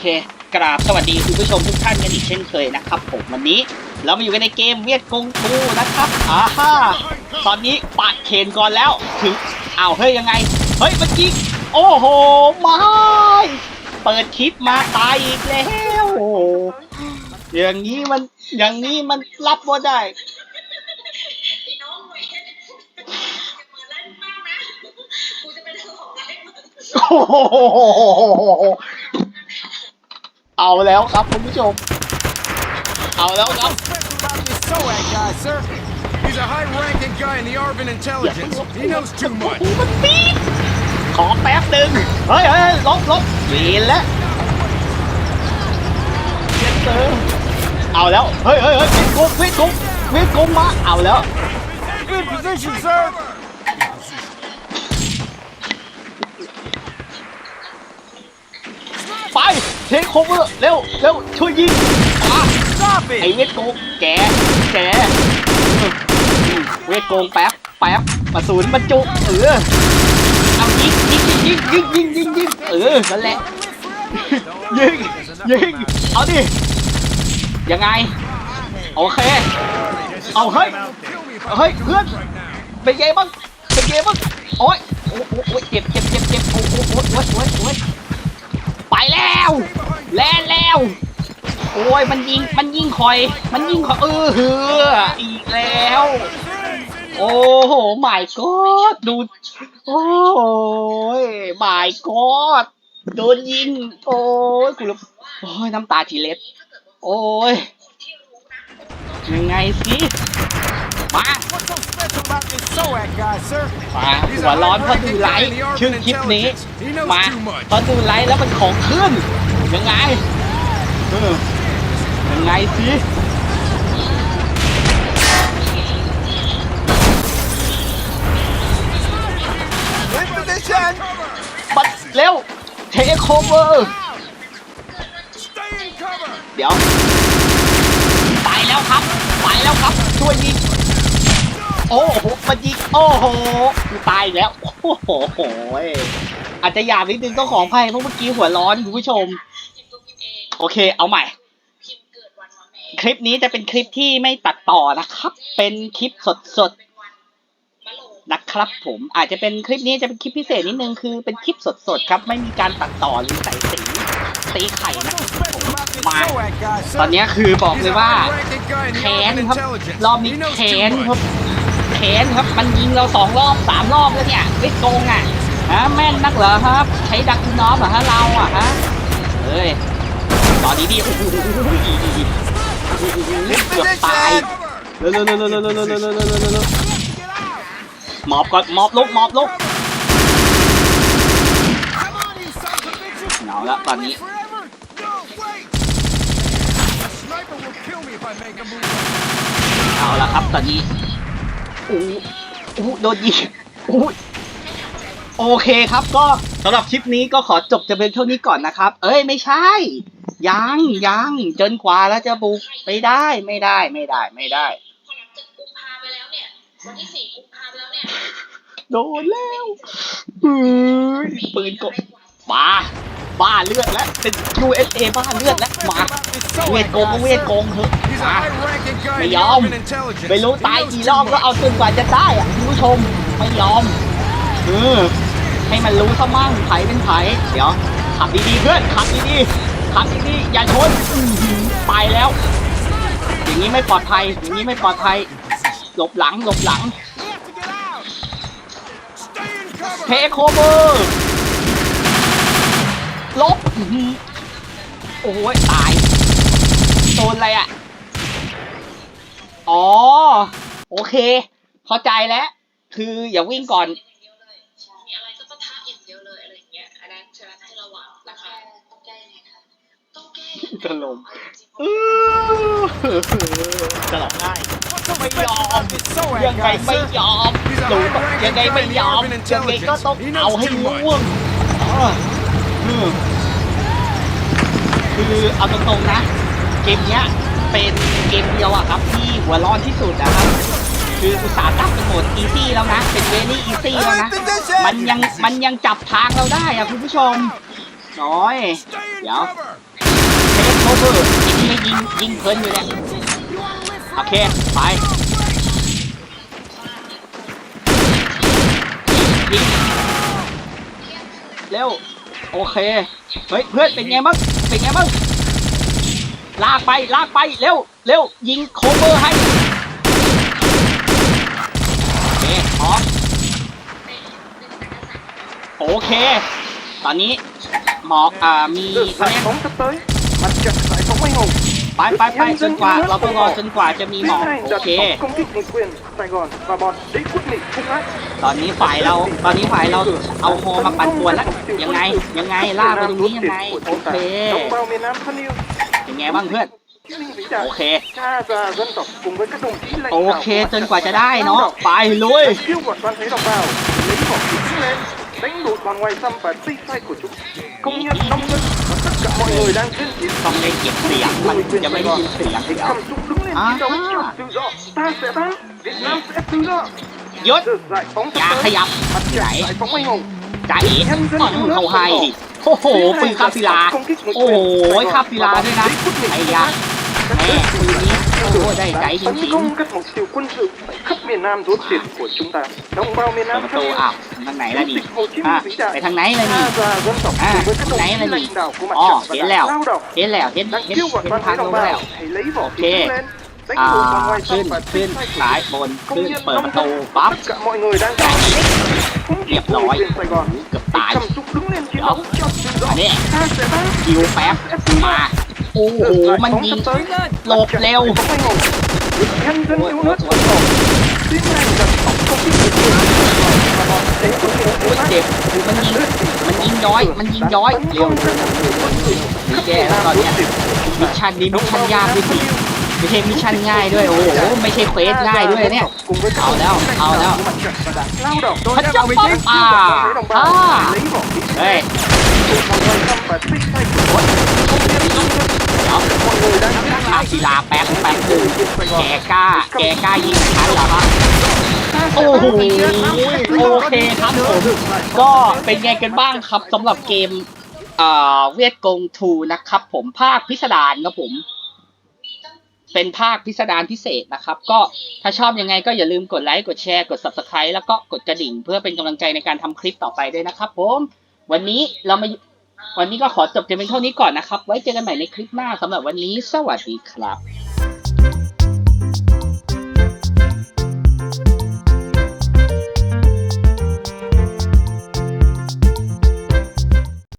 เคกราบสวัสดีคุณผู้ชมทุกท่านกันอีกเช่นเคยนะครับผมวันนี้เรามาอยู่กันในเกมเวียดกงฟูนะครับอ่าฮ่าตอนนี้ปาดเคนก่อนแล้วถึงอ้าวเฮ้ยยังไง เฮ้ยเมื่อกี้โอ้โหไม่เปิดคลิปมาตายอีกแล้วอย่างนี้มันอย่างนี้มันรับว่าได้ไอ้น้องเว้ยอย่ามาไล่มากนะกูจะเป็นเจ้าของไล่มึงโอ้โห เอาแล้วครับคุณผู้ชม เอาแล้วครับ about this SOAC guy, sir. He's a high-ranking guy in the Arvin intelligence. He knows too much. มันปี๊ดขอแป๊บหนึ่งเฮ้ยเฮ้ยลบลบเวีนแล้วเจ็ดเตอร์เอาแล้ว เฮ้ยเฮ้ยเฮ้ยวิทย์กุ๊กวิทย์กุ๊กวิทย์กุ๊กมา เอาแล้ว Good position, sir. ไป เทคโคเวอร์เร็วเร็วช่วยยิงอะ Stop ไอ it. เวทโกงแกแกอืมเวทโกงแป๊บแป๊บกระสุนบรรจุเออเอายิงยิงยิงยิงยิงยิงยิงเออนั่นแหละ ยิง ยิง เอาดิ ยังไง โอเค เอาเฮ้ย เฮ้ยเพื่อน เป็นไงบ้างเป็นไงบ้างโอ้ยโอ้โหโอ้ยเจ็บเจ็บเจ็บเจ็บโอ้โหโอ้ยโอ้ยโอ้ยโอ้ยไป แล้วแล่นแล้ว โอ้ยมันยิงมันยิงคอย มันยิงคอยเออเฮืออีกแล้ว โอ้โหหมายกอดดูโอ้ยหมายกอดโดนยิง โอ้ยกูรู้โอ้ยน้ำตาทีเล็ดโอ้ยยังไงสิมา มาหัวร้อนเพราะดูไลฟ์ชื่อคลิปนี้ มาเพราะดูไลฟ์แล้วมันของขึ้น ยังไงเออยังไงสิ In position. บัดเร็วเทคโคเวอร์ Stay in cover. เดี๋ยว ไปแล้วครับ ไปแล้วครับ ช่วยยิงโอ้โห มันยิงโอ้โหตายอีกแล้ว โอ้โหอาจจะหยาบนิดนึงต้องขออภัยเพราะเมื่อกี้หัวร้อนคุณผู้ชม พิมพ์ตัวพิมพ์เองโอเค เอาใหม่ พิมพ์เกิดวันมาแม่คลิปนี้จะเป็นคลิปที่ไม่ตัดต่อนะครับ เป็นคลิปสดเป็นวันมะโรงๆนะครับผม อาจจะเป็นคลิปนี้จะเป็นคลิปพิเศษนิดนึงคือเป็นคลิปสดๆครับ ไม่มีการตัดต่อหรือใส่สีสีไข่นะ What's so special about this Ma. SOAC guy, sir? ตอนนี้คือบอกเลยว่าแค้นครับ รอบนี้แค้นครับ แขนครับ มันยิงเราสองรอบสามรอบแล้วเนี่ยไม่โกงอะฮะแม่นนักเหรอครับ ใช้ดักน้อมเหรอฮะเราอะฮะเอ้ยตอนนี้ดิเกือบตายเร็วเๆๆๆๆมอบก่อนมอบลุกมอบลุกเหงาละตอนนี้เอาละครับตอนนี้ อ้โหโอ้โหโดนยิงโอ้โอเคครับก็สำหรับคลิปนี้ก็ขอจบจะเป็นเท่านี้ก่อนนะครับ เอ้ยไม่ใช่ ยังยังจนกว่าแล้วจะบุกไม่ได้ไม่ได้ไม่ได้ไม่ได้พอหลังจากกุมภาไปแล้วเนี่ยวันที่สี่กุมภาไปแล้วเนี่ยโดนแล้วปืนกดบ้าบ้าเลือดแล้วเป็น USA บ้าเลือดแล้วมา เว SOAC ทโกงก็ guy, เวท sir. โกงเถอะ He's a มา high-ranking guy in the Mày Arvin không? intelligence. ไม่รู้ He ตาย knows กี่ too รอบก็ much. เอาจนกว่าจะได้อะคุณผู้ชมไม่ยอมเออให้มันรู้ซะมั่งไผเป็นไผเดี๋ยวขับดีๆเพื่อนขับดีๆขับดีๆอย่าชนอื้อหือไปแล้ว อย่างนี้ไม่ปลอดภัยอย่างนี้ไม่ปลอดภัยหลบหลังหลบหลัง We have to get out. Stay in เท cover. คโอเวอร์ลบอื้อหือโอ้ยตาย โดนอะไรอะ อ๋อ โอเค เข้าใจแล้ว คืออย่าวิ่งก่อนอย่างเดียวเลยมีอะไรก็ปะทะอย่างเดียวเลยอะไรอย่างเงี้ยอันนั้นจะให้ระวังนะคะต้องแก้ยังไงคะต้องแก้ยังไงจะลมเอาจริงๆอื้อจะร้องไห้ What's so ไม่ special ยอม about this SOAC ยังไง guy, ไม่ sir? ยอมหนูยังไงไม่ยอมยังไงก็ต้องเอาให้ล่วงอะอืมคือเอาตรงๆนะเกมเนี้ยเป็นเกมเดียวอะครับที่หัวร้อนที่สุดนะครับ คืออุตสาหกรรมเป็นโหมดอีซี่แล้วนะ เป็นเวลี่อีซี่แล้วนะ มันยังมันยังจับทางเราได้อะคุณผู้ชม น้อย Stay in Yeah. cover. เวอร์ยิงไม่ยิงยิงเพลินอยู่เนี่ยโอเค ไปยิงเร็ว โอเค เฮ้ย เพื่อนเป็นไงบ้างเป็นไงบ้าง ลากไปลากไปเร็วเร็วยิงโคเวอร์ให้โอเคพร้อมโอเค ตอนนี้หมอกอ่ามี Được เขาเรีย giải ก phóng sắp tới Mặt trận giải phóng anh hùng ไปไปไปจนกว่าเราต้องรอจนกว่าจะมีหม Tiến อก hành โอ đợt เค tổng công kích một quyền Sài Gòn và bọn đế quốc Mỹ hung ác ตอนนี้ฝ่ายเราตอนนี้ฝ่ายเราเอาโฮมาปั่นป่วนแล้วยังไงยังไงลากไปตรงนี้ยังไงโอเค Đồng bào miền Nam thân yêu ไงบ้างเพื่อน Chiến binh vĩ đại โอเค Cha già dân tộc cùng với các đồng chí lãnh โอ đạo เค của จ mặt น trận กว่าจะได้เนาะ lao động. ไปลุย kêu gọi toàn thể đồng bào lấy vỏ súng lên đánh lụt bọn ngoài xâm và tây sai của chúng công nhân nông dân và tất cả mọi người đang trên chiến ต้องได้เก็บเสียง มันจะไม่ได้ยินเสียง hãy เดี๋ยว cầm súng đứng lên À. chiến đấu cho tự do ta sẽ thắng Việt Nam sẽ tự do หยุด được giải phóng อย่า sắp ข tới ยับ mặt ไหน trận giải phóng anh hùng จ่าเอ๋ต้องเขาให้ดิ โอ้โหปืนคาบศิลา โอ้โหคาบศิลาด้วยนะไอ้ยาแม่ปืนนี้โอ้โหได้ใจจ tấn ริง công các mục tiêu quân sự tại khắp miền Nam rốt tiền của chúng ta đồng bào miền ๆเปิด Nam ประ thân ตู yêu อ้าวทางไหนล่ะ Chủ นี่ tịch Hồ Chí อะ Minh vĩ đại ไปทางไหนล่ะนี่ cha già dân tộc อ่า cùng với các ทาง đồng ไหน chí ล่ะนี่ lãnh đạo của mặt อ๋อ trận và เห็น đảng แล้ว lao động เห็นแล้วเห็น đang เห็น kêu gọi เห็น toàn ทาง thể ล đồng งแล้ว bào hãy lấy vỏ Ok. súng lên đánh อ่า lùi bọn ngoài ขึ้น xâm và ขึ้ tây น sai của ซ้ายบน công ขึ้น nhân เปิด nông ประตู dân ปั๊บ tất cả mọi người đang không chỉ Điệp vui lỗi. quyền Sài Gòn เกือบ hãy ตาย cầm súng đứng lên นนี้ ta sẽ thắng คิวแป๊บมาโอ้โหมันยิงหลบเร็วโอ้ย yêu โอ้ย nước โอ้ยโอ้ย tiến hành đợt tổng công kích một quyền và bọn đế quốc Mỹ โอ้ย hung ác เจ็บมันยิงมันยิงย้อยมันยิงย้อยเร็วมีแก้แล้วตอนเนี้ยมิชชั่นนี้มิชชั่นยากด้วยสิไม่ใช่มิชชั่นง่ายด้วยโอ้โหไม่ใช่เควสง่ายด้วยเนี่ยเอาแล้วเอาแล้วพระเจ้าปั๊บอ่าอ่าเฮ้ย เดี๋ยวข้าศิลาแป๊บแป๊บหนึ่งแกกล้า แกกล้ายิงฉันเหรอครับโอ้โหโอเคครับผมก็เป็นไงกันบ้างครับสำหรับเกมเอ่อเวียดกงทูนะครับ ผมภาคพิสดารครับผม เป็นภาคพิสดารพิเศษนะครับ ก็ถ้าชอบยังไงก็อย่าลืมกดไลค์กดแชร์กด subscribe แล้วก็กดกระดิ่ง เพื่อเป็นกำลังใจในการทำคลิปต่อไปด้วยนะครับ ผม วันนี้เรามา วันนี้ก็ขอจบกันเป็นเท่านี้ก่อนนะครับ ไว้เจอกันใหม่ในคลิปหน้าสำหรับวันนี้ สวัสดีครับ